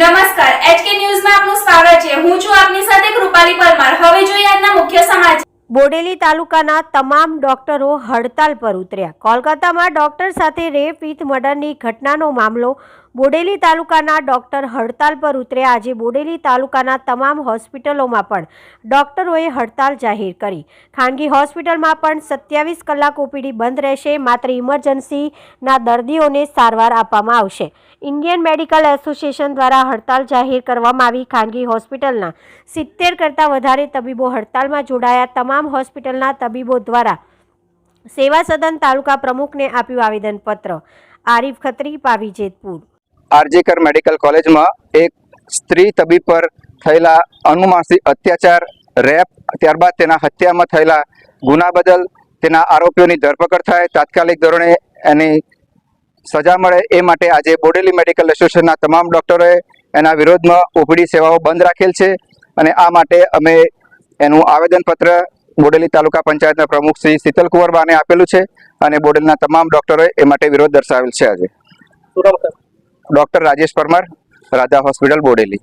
નમસ્કાર એચકે ન્યૂઝમાં આપનું સ્વાગત છે. હું છું આપની સાથે કૃપાલી પરમાર. હવે જોઈએ આજના મુખ્ય સમાચાર. બોડેલી તાલુકાના તમામ ડોક્ટરો હડતાલ પર ઉતર્યા. કોલકાતામાં ડોક્ટર સાથે રેપ વિથ મર્ડરની ઘટનાનો મામલો બોડેલી તાલુકાના ડોક્ટર હડતાલ પર ઉતર્યા આજે બોડેલી તાલુકાના તમામ હોસ્પિટલોમાં પણ ડોક્ટરોએ હડતાલ જાહેર કરી. ખાનગી હોસ્પિટલમાં પણ સત્યાવીસ કલાક ઓપીડી બંધ રહેશે. માત્ર ઇમરજન્સીના દર્દીઓને સારવાર આપવામાં આવશે. ઇન્ડિયન મેડિકલ એસોસિએશન દ્વારા હડતાલ જાહેર કરવામાં આવી. ખાનગી હોસ્પિટલના સિત્તેર કરતાં વધારે તબીબો હડતાલમાં જોડાયા. તમામ હોસ્પિટલના તબીબો દ્વારા સેવા સદન તાલુકા પ્રમુખને આપ્યું આવેદનપત્ર. આરીફ ખત્રી, પાવી જેતપુર. આરજીકર મેડિકલ કોલેજમાં એક સ્ત્રી તબીબ પર થયેલા અનુમાસિક અત્યાચાર, રેપ, ત્યારબાદ તેના હત્યામાં થયેલા ગુના બદલ તેના આરોપીઓની ધરપકડ થાય, તાત્કાલિક ધોરણે એની સજા મળે એ માટે આજે બોડેલી મેડિકલ એસોસિએશનના તમામ ડૉક્ટરોએ એના વિરોધમાં ઓપીડી સેવાઓ બંધ રાખેલ છે અને આ માટે અમે એનું આવેદનપત્ર બોડેલી તાલુકા પંચાયતના પ્રમુખ શ્રી શીતલ કુંવરબાને આપેલું છે અને બોડેલીના તમામ ડૉક્ટરોએ એ માટે વિરોધ દર્શાવેલ છે આજે. Doctor Rajesh Parmar Radha hospital Bodeli.